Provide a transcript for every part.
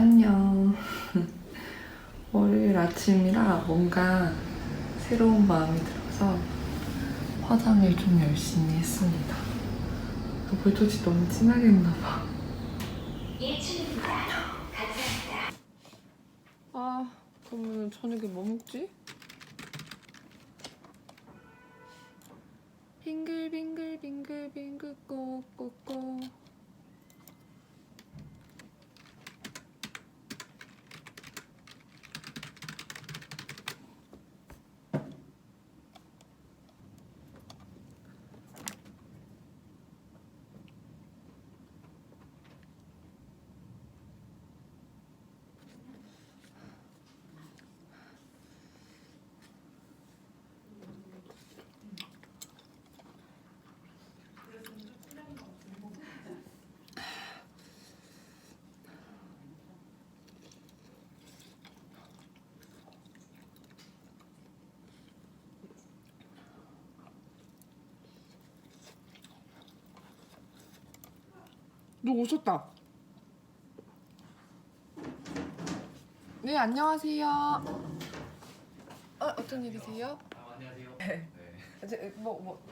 안녕. 월요일 아침이라 뭔가 새로운 마음이 들어서 화장을 좀 열심히 했습니다. 볼터치 너무 진하게 했나봐. 아, 그러면 저녁에 뭐 먹지? 빙글빙글 빙글빙글 꼬꼬꼬 누구 오셨다. 네, 안녕하세요. 어, 어떤 일이세요? 아, 안녕하세요. 네. 네. 이제 뭐 뭐.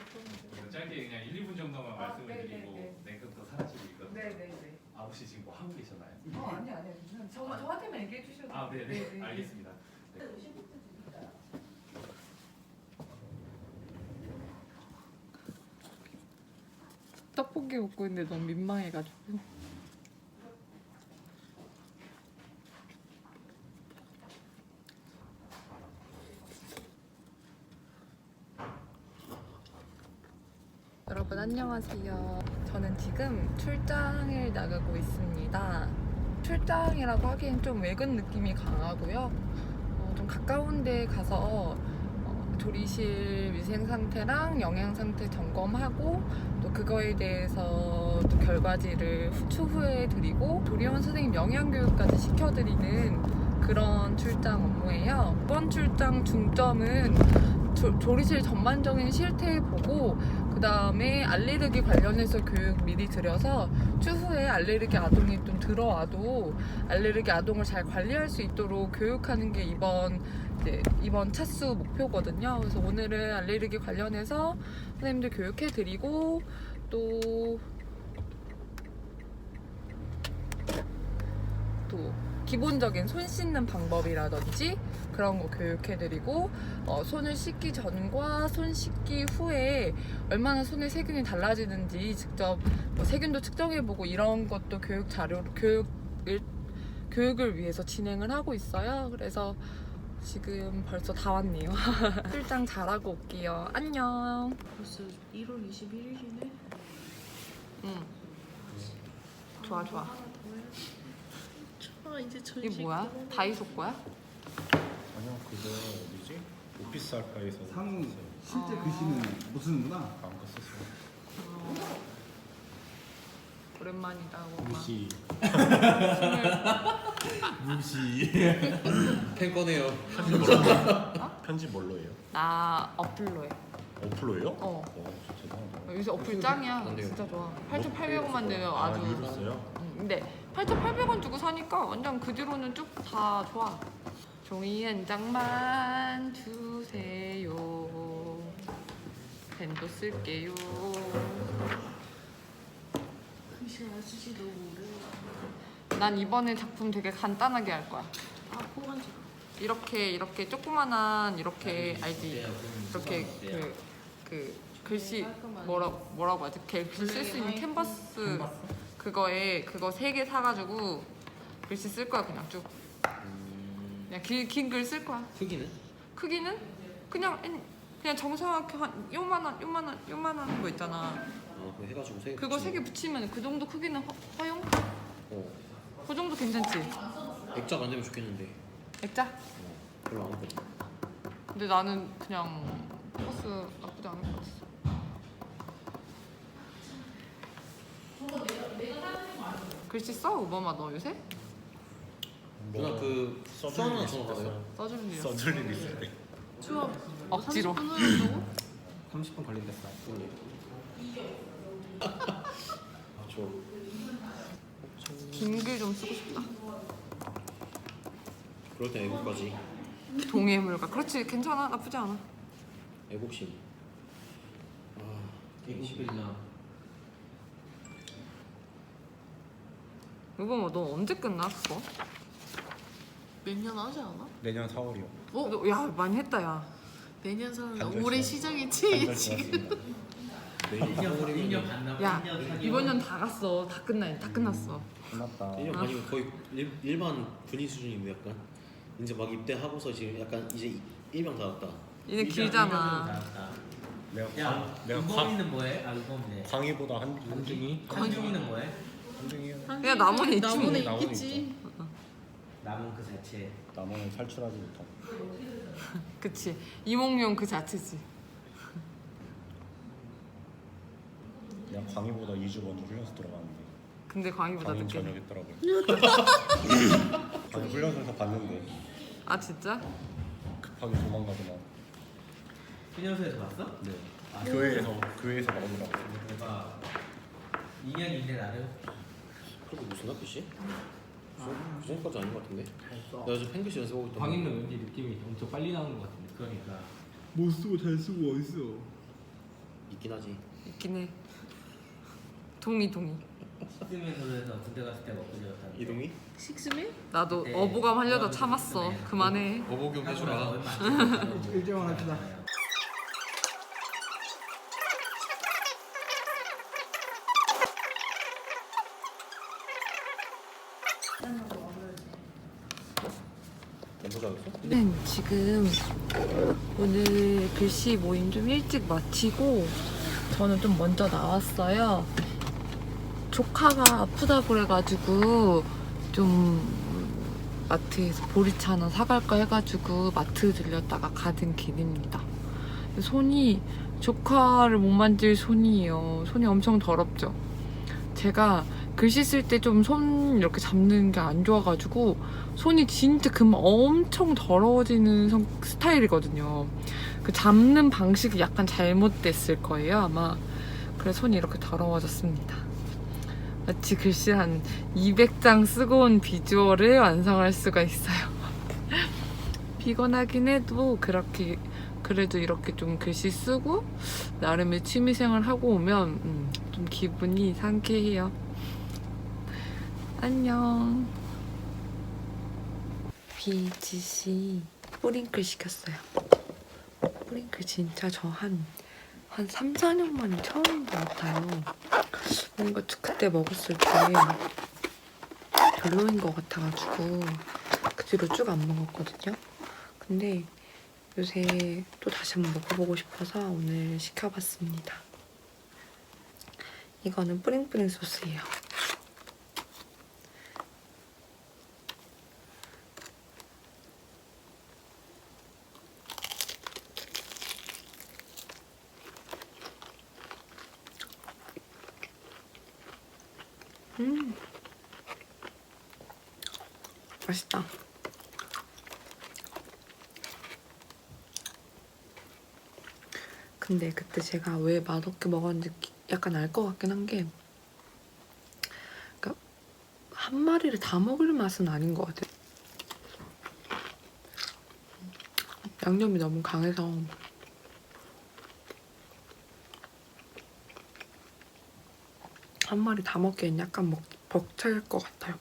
이거 짧게 그냥 1, 2분 정도만 아, 말씀을 네, 드리고 네, 네, 또 사라지고 있거든요. 네, 네, 네. 아, 혹시 지금 뭐 하고 계셨나요? 어, 아니 아니. 저 저한테만 얘기해 주셔도. 아, 네, 네. 알겠습니다. 네. 떡볶이 먹고 있는데 너무 민망해가지고. 여러분 안녕하세요. 저는 지금 출장을 나가고 있습니다. 출장이라고 하기엔 좀 외근 느낌이 강하고요. 어, 좀 가까운 데 가서 어, 조리실 위생 상태랑 영양 상태 점검하고 또 그거에 대해서 또 결과지를 후- 추후에 드리고 조리원 선생님 영양 교육까지 시켜드리는 그런 출장 업무예요. 이번 출장 중점은 조, 조리실 전반적인 실태 보고 그 다음에 알레르기 관련해서 교육 미리 드려서 추후에 알레르기 아동이 좀 들어와도 알레르기 아동을 잘 관리할 수 있도록 교육하는 게 이번 이제 이번 차수 목표거든요. 그래서 오늘은 알레르기 관련해서 선생님들 교육해 드리고 또 또 기본적인 손 씻는 방법이라든지 그런 거 교육해드리고 어, 손을 씻기 전과 손 씻기 후에 얼마나 손의 세균이 달라지는지 직접 뭐 세균도 측정해보고 이런 것도 교육 자료 교육을 교육을 위해서 진행을 하고 있어요. 그래서 지금 벌써 다 왔네요. 출장 잘하고 올게요. 안녕. 벌써 1월 21일이네. 응. 좋아 좋아. 좋아 이제 전시. 이게 뭐야? 다이소 거야? 아니요 그거 어디지? 오피스 알파에서 상이 실제 아. 글씨는 못 쓰는구나. 안 갔었어 오랜만이다 오빠. 무시 무시 펜 꺼내요. 편지 뭘로 편지 뭘로 해요? 나 어플로 해. 어플로요? 어. 어 죄송합니다 요새 어플 짱이야. 진짜 좋아. 8,800원만 내면 아 아주. 유로 써요? 응, 근데 8,800원 주고 사니까 완전 그 뒤로는 쭉 다 좋아. 종이 한 장만 주세요. 펜도 쓸게요. 글씨 안 쓰지 너무 오래. 난 이번에 작품 되게 간단하게 할 거야. 아 포간지. 이렇게 이렇게 조그만한 이렇게 알지? 이렇게 그, 그 글씨 뭐라 뭐라고 하지? 그 글씨 쓸수 있는 캔버스 그거에 그거 세 개 사가지고 글씨 쓸 거야 그냥 쭉 그냥 긴글 쓸 거야. 크기는? 크기는 그냥 엔- 그냥 정성하게 한 요만한 요만한 요만한 거 있잖아. 어, 그거 해가지고 세 개. 그거 세 개 붙이면 그 정도 크기는 허, 허용? 어, 그 정도 괜찮지? 액자 만들면 좋겠는데. 액자? 어, 별로 안 하거든. 근데 나는 그냥 버스 나쁘지 않을 것 같았어. 글씨 써 오바마 너 요새? 누나 그 수학 일 하나 전화 받아요. 써주는 일. 써줄 일? 수업 억지로. 30분 후였다고? 30분 걸린댔어. 저긴글 좀 쓰고 싶다. 그럴 땐 애국까지. 동해물가. 그렇지 괜찮아 나쁘지 않아. 애국심. 아, 애국이나 이거 너 언제 끝나 그거? 내년 하지 않아? 내년 4월이요. 어? 너, 야 많이 했다 야. 내년 설날 반절 올해. 시작이지 지금. 내일 1년 1년 반 남. 야 이번 년 다 갔어. 다 끝나 다 끝났어. 끝났다. 1년 반이면 거의 일, 일반 군인 수준인데 약간 이제 막 입대하고서 지금 약간 이제 일병 다 왔다. 이제 길잖아. 내가 야, 광, 내가 광, 우범이는 뭐해? 아 우범이네. 광희보다 한 한중이 한중이는 뭐해? 야 남원에 있지 뭐. 남원에 있겠지 남은 그 자체. 남원을 탈출하지 못하고. 그치 이몽룡 그 자체지. 내가 광희보다 2주 먼저 훈련소 들어갔는데 근데 광희보다 광희 늦게. 저녁 했더라고요. 광희 훈련소에서 봤는데 아 진짜? 급하게 도망가더만. 훈련소에서 봤어? 네. 아, 교회에서 교회에서 나오더라고. 대박. 2년 이내 나름. 그리고 무슨 학교지? 그 정도까지 아닌 것 같은데. 나 요즘 펭귄 연습하고 있던. 광인은 왠지 느낌이 엄청 빨리 나는 것 같은데 그러니까. 못 쓰고 잘 쓰고 어딨어 있긴 하지. 있긴 해. 동의 동의. 시스메소에서 군대 갔을 때 먹고 지었다. 이동이? 식스맨? 나도 네. 어부감 하려다 어, 참았어. 네. 그만해. 어복용 해주라. 일정을 합시다. 연보자 있어? 네, 지금 오늘 글씨 모임 좀 일찍 마치고 저는 좀 먼저 나왔어요. 조카가 아프다 그래가지고 좀 마트에서 보리차 하나 사갈까 해가지고 마트 들렸다가 가는 길입니다. 손이 조카를 못 만질 손이에요. 손이 엄청 더럽죠. 제가 글씨 쓸 때 좀 손 이렇게 잡는 게 안 좋아가지고 손이 진짜 금방 엄청 더러워지는 성- 스타일이거든요. 그 잡는 방식이 약간 잘못됐을 거예요, 아마. 그래서 손이 이렇게 더러워졌습니다. 마치 글씨 한 200장 쓰고 온 비주얼을 완성할 수가 있어요. 피곤하긴 해도 그렇게 그래도 이렇게 좀 글씨 쓰고 나름의 취미생활 하고 오면 음, 좀 기분이 상쾌해요. 안녕. BGC 뿌링클 시켰어요. 뿌링클 진짜 저 한 한 3, 4년 만에 처음인 것 같아요. 뭔가 그때 먹었을 때 별로인 것 같아가지고 그 뒤로 쭉 안 먹었거든요. 근데 요새 또 다시 한번 먹어보고 싶어서 오늘 시켜봤습니다. 이거는 뿌링뿌링 소스예요. 음. 맛있다. 근데 그때 제가 왜 맛없게 먹었는지 기- 약간 알 것 같긴 한 게, 그러니까 한 마리를 다 먹을 맛은 아닌 것 같아요. 양념이 너무 강해서 한 마리 다 먹기엔 약간 먹, 벅찰 것 같아요.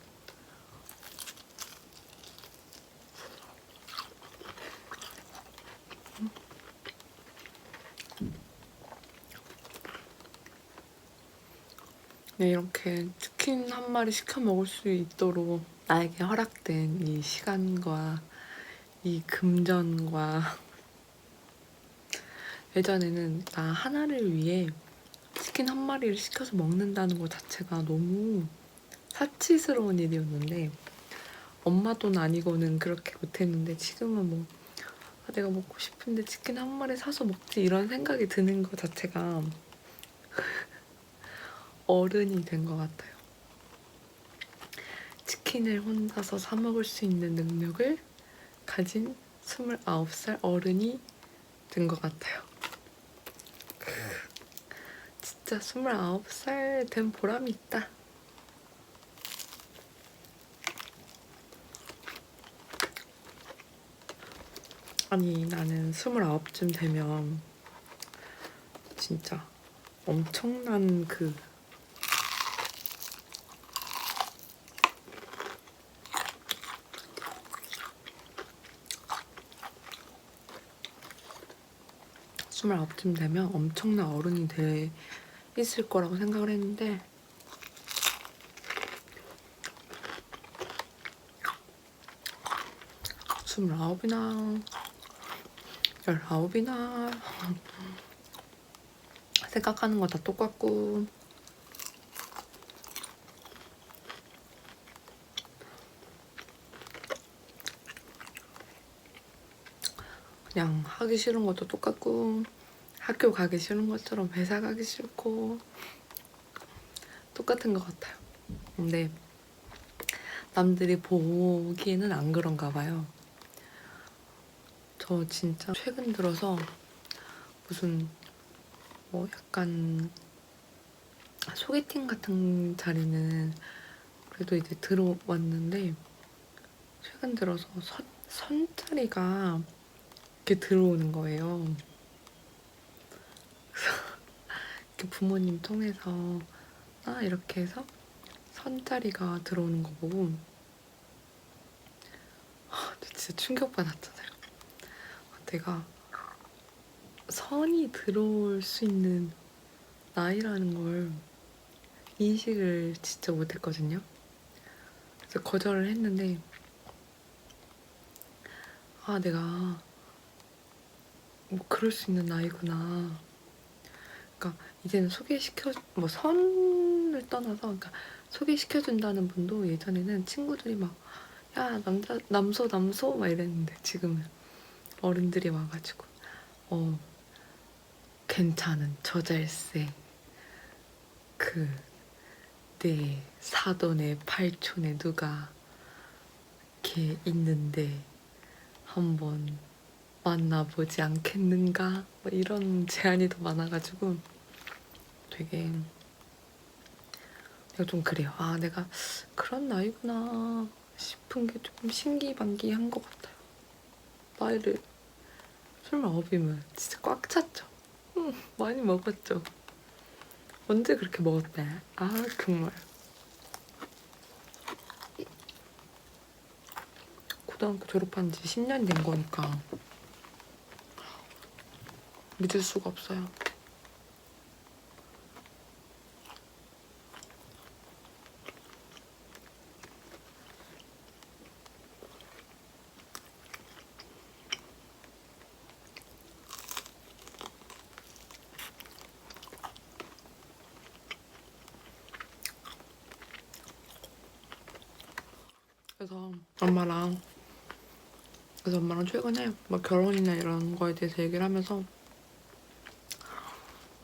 네, 이렇게 치킨 한 마리 시켜 먹을 수 있도록 나에게 허락된 이 시간과 이 금전과 예전에는 나 하나를 위해 치킨 한 마리를 시켜서 먹는다는 것 자체가 너무 사치스러운 일이었는데 엄마 돈 아니고는 그렇게 못했는데 지금은 뭐 아, 내가 먹고 싶은데 치킨 한 마리 사서 먹지 이런 생각이 드는 것 자체가 어른이 된 것 같아요. 치킨을 혼자서 사 먹을 수 있는 능력을 가진 29살 어른이 된 것 같아요. 진짜 29살 된 보람이 있다. 아니 나는 스물아홉쯤 되면 진짜 엄청난 그 스물아홉쯤 되면 엄청난 어른이 돼 있을 거라고 생각을 했는데. 스물아홉이나 열아홉이나 생각하는 거 다 똑같고. 그냥 하기 싫은 것도 똑같고 학교 가기 싫은 것처럼 회사 가기 싫고 똑같은 것 같아요. 근데 남들이 보기에는 안 그런가 봐요. 저 진짜 최근 들어서 무슨 뭐 약간 소개팅 같은 자리는 그래도 이제 들어왔는데 최근 들어서 선, 선자리가 이렇게 들어오는 거예요. 그래서 이렇게 부모님 통해서 아 이렇게 해서 선자리가 들어오는 거 보고 아, 진짜 충격받았잖아요. 내가 선이 들어올 수 있는 나이라는 걸 인식을 진짜 못했거든요. 그래서 거절을 했는데 아 내가 뭐 그럴 수 있는 나이구나. 이제는 소개시켜 뭐 선을 떠나서 그러니까 소개시켜 준다는 분도 예전에는 친구들이 막 야 남자 남소 남소 막 이랬는데 지금은 어른들이 와가지고 어 괜찮은 저잘세 그내 사돈의 팔촌에 누가 이렇게 있는데 한번 만나보지 않겠는가? 뭐 이런 제안이 더 많아가지고 되게 내가 좀 그래요. 아 내가 그런 나이구나 싶은 게 조금 신기반기한 것 같아요. 나이를 스물아홉이면 진짜 꽉 찼죠? 응, 많이 먹었죠? 언제 그렇게 먹었대? 아 정말. 고등학교 졸업한 지 10년이 된 거니까 믿을 수가 없어요. 그래서 엄마랑 그래서 엄마랑 최근에 막 결혼이나 이런 거에 대해서 얘기를 하면서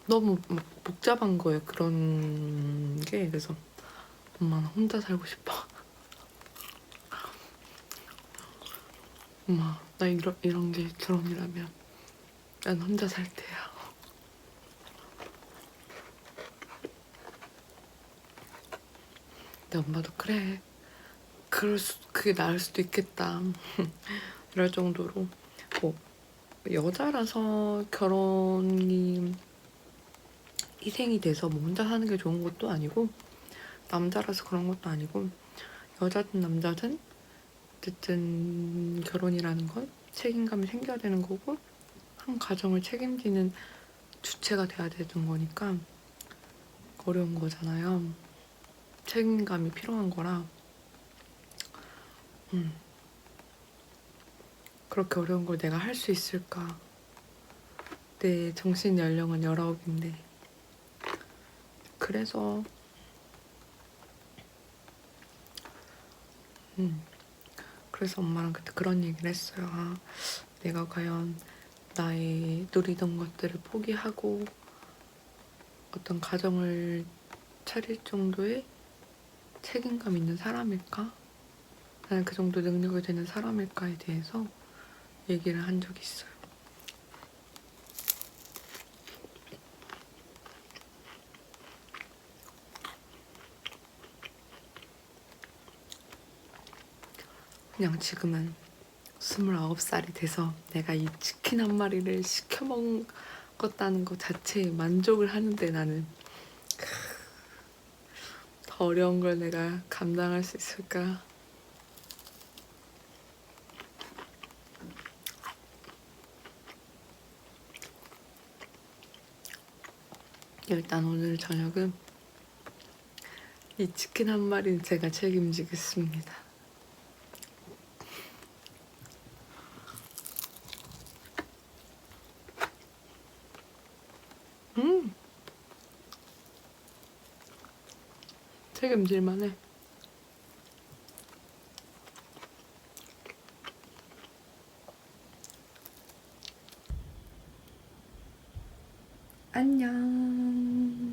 너무 막 복잡한 거예요 그런 게. 그래서 엄마는 혼자 살고 싶어. 엄마 나 이런 이런 게 결혼이라면 난 혼자 살 테야. 근데 엄마도 그래 그럴 수 그게 나을 수도 있겠다. 이럴 정도로. 뭐 여자라서 결혼이 희생이 돼서 뭐 혼자 사는 게 좋은 것도 아니고 남자라서 그런 것도 아니고 여자든 남자든 어쨌든 결혼이라는 건 책임감이 생겨야 되는 거고 한 가정을 책임지는 주체가 돼야 되는 거니까 어려운 거잖아요. 책임감이 필요한 거라 음. 그렇게 어려운 걸 내가 할 수 있을까? 내 정신 연령은 19인데 그래서 음 그래서 엄마랑 그때 그런 얘기를 했어요. 아, 내가 과연 나의 누리던 것들을 포기하고 어떤 가정을 차릴 정도의 책임감 있는 사람일까? 나는 그 정도 능력이 되는 사람일까에 대해서 얘기를 한 적이 있어요. 그냥 지금은 29살이 돼서 내가 이 치킨 한 마리를 시켜 먹었다는 것 자체에 만족을 하는데 나는 더 어려운 걸 내가 감당할 수 있을까? 일단 오늘 저녁은 이 치킨 한 마리는 제가 책임지겠습니다. 음, 책임질 만해.